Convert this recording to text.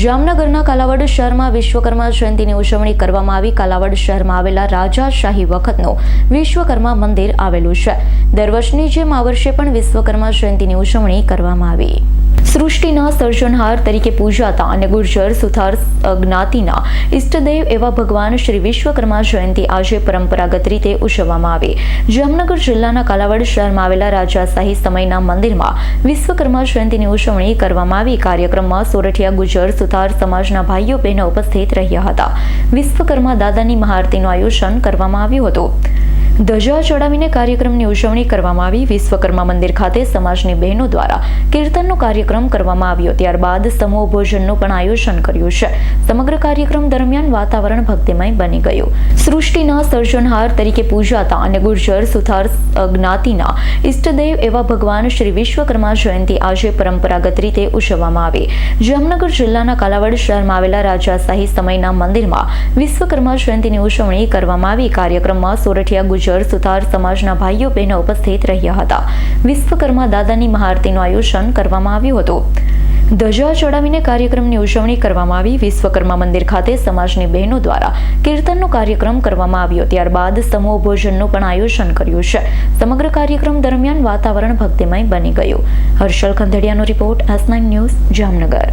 જામનગરના કાલાવડ શહેરમાં વિશ્વકર્મા જયંતિની ઉજવણી કરવામાં આવી. કાલાવડ શહેરમાં આવેલા રાજાશાહી વખતનું વિશ્વકર્મા મંદિર આવેલું છે. દર વર્ષની જેમ આ વર્ષે પણ વિશ્વકર્મા જયંતિની ઉજવણી કરવામાં આવી. સૃષ્ટિના સર્જનહાર તરીકે પૂજાતા અને ગુર્જર સુથાર જ્ઞાતિના ઈષ્ટદેવ એવા ભગવાન શ્રી વિશ્વકર્મા જયંતિ આજે પરંપરાગત રીતે ઉજવવામાં આવી. જામનગર જિલ્લાના કાલાવડ શહેરમાં આવેલા રાજાશાહી સમયના મંદિરમાં વિશ્વકર્મા જયંતિની ઉજવણી કરવામાં આવી. કાર્યક્રમમાં સોરઠિયા ગુજર સુથાર સમાજના ભાઈઓ બહેનો ઉપસ્થિત રહ્યા હતા. વિશ્વકર્મા દાદાની મહાઆરતીનું આયોજન કરવામાં આવ્યું હતું. ધજા ચડાવીને કાર્યક્રમની ઉજવણી કરવામાં આવી. વિશ્વકર્મા મંદિર ખાતે સમાજની બહેનો દ્વારા કીર્તનનો કાર્યક્રમ કરવામાં આવ્યો. ત્યારબાદ સમૂહ ભોજનનું પણ આયોજન કર્યું છે. સમગ્ર કાર્યક્રમ દરમિયાન વાતાવરણ ભક્તિમય બની ગયું. સૃષ્ટિના સર્જનહાર તરીકે પૂજાતા અને ગુર્જર સુથાર જ્ઞાતિના ઈષ્ટદેવ એવા ભગવાન શ્રી વિશ્વકર્મા જયંતિ આજે પરંપરાગત રીતે ઉજવવામાં આવી. જામનગર જિલ્લાના કાલાવડ શહેરમાં આવેલા રાજાશાહી સમયના મંદિરમાં વિશ્વકર્મા જયંતિની ઉજવણી કરવામાં આવી. કાર્યક્રમમાં સોરઠિયા ગુજર સુથાર સમાજના ભાઈઓ બહેનો ઉપસ્થિત રહ્યા હતા. વિશ્વકર્મા દાદાની મહાઆરતીનું આયોજન કરવામાં આવ્યું હતું. ધજા ચડાવીને કાર્યક્રમની ઉજવણી કરવામાં આવી. વિશ્વકર્મા મંદિર ખાતે સમાજની બહેનો દ્વારા કીર્તનનો કાર્યક્રમ કરવામાં આવ્યો. ત્યારબાદ સમૂહ ભોજનનું પણ આયોજન કર્યું છે. સમગ્ર કાર્યક્રમ દરમિયાન વાતાવરણ ભક્તિમય બની ગયું. હર્ષલ ખંધડિયાનો રિપોર્ટ એસ ન્યૂઝ જામનગર.